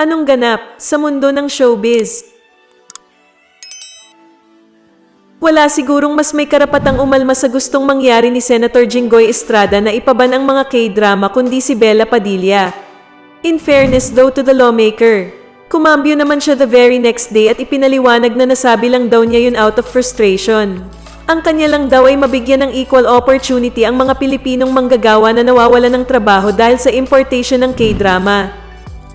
Anong ganap sa mundo ng showbiz? Wala sigurong mas may karapatang umalma sa gustong mangyari ni Senator Jinggoy Estrada na ipaban ang mga K-drama kundi si Bella Padilla. In fairness though to the lawmaker, kumambyo naman siya the very next day at ipinaliwanag na nasabi lang daw niya yun out of frustration. Ang kanya lang daw ay mabigyan ng equal opportunity ang mga Pilipinong manggagawa na nawawala ng trabaho dahil sa importation ng K-drama.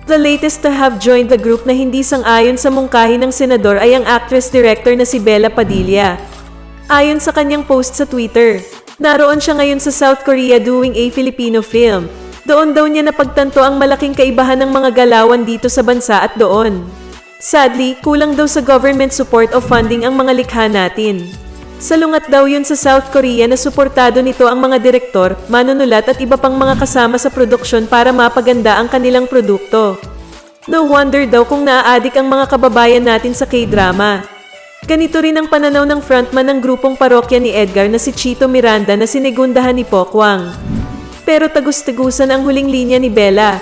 The latest to have joined the group na hindi sang-ayon sa mungkahi ng senador ay ang actress-director na si Bella Padilla. Ayon sa kanyang post sa Twitter, naroon siya ngayon sa South Korea doing a Filipino film. Doon daw niya napagtanto ang malaking kaibahan ng mga galawan dito sa bansa at doon. Sadly, kulang daw sa government support o funding ang mga likha natin. Salungat daw yun sa South Korea na suportado nito ang mga direktor, manunulat at iba pang mga kasama sa produksyon para mapaganda ang kanilang produkto. No wonder daw kung naaadik ang mga kababayan natin sa K-drama. Ganito rin ang pananaw ng frontman ng grupong parokya ni Edgar na si Chito Miranda na sinegundahan ni Pokwang. Pero tagus-tagusan ang huling linya ni Bella.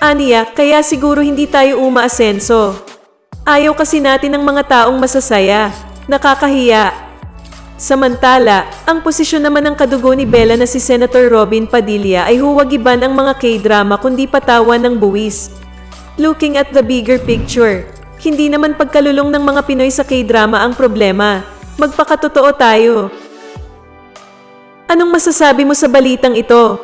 Aniya, kaya siguro hindi tayo umaasenso. Ayaw kasi natin ng mga taong masasaya. Nakakahiya. Samantala, ang posisyon naman ng kadugo ni Bella na si Senator Robin Padilla ay huwag iban ang mga K-drama kundi patawan ng buwis. Looking at the bigger picture, hindi naman pagkalulong ng mga Pinoy sa K-drama ang problema. Magpakatotoo tayo. Anong masasabi mo sa balitang ito?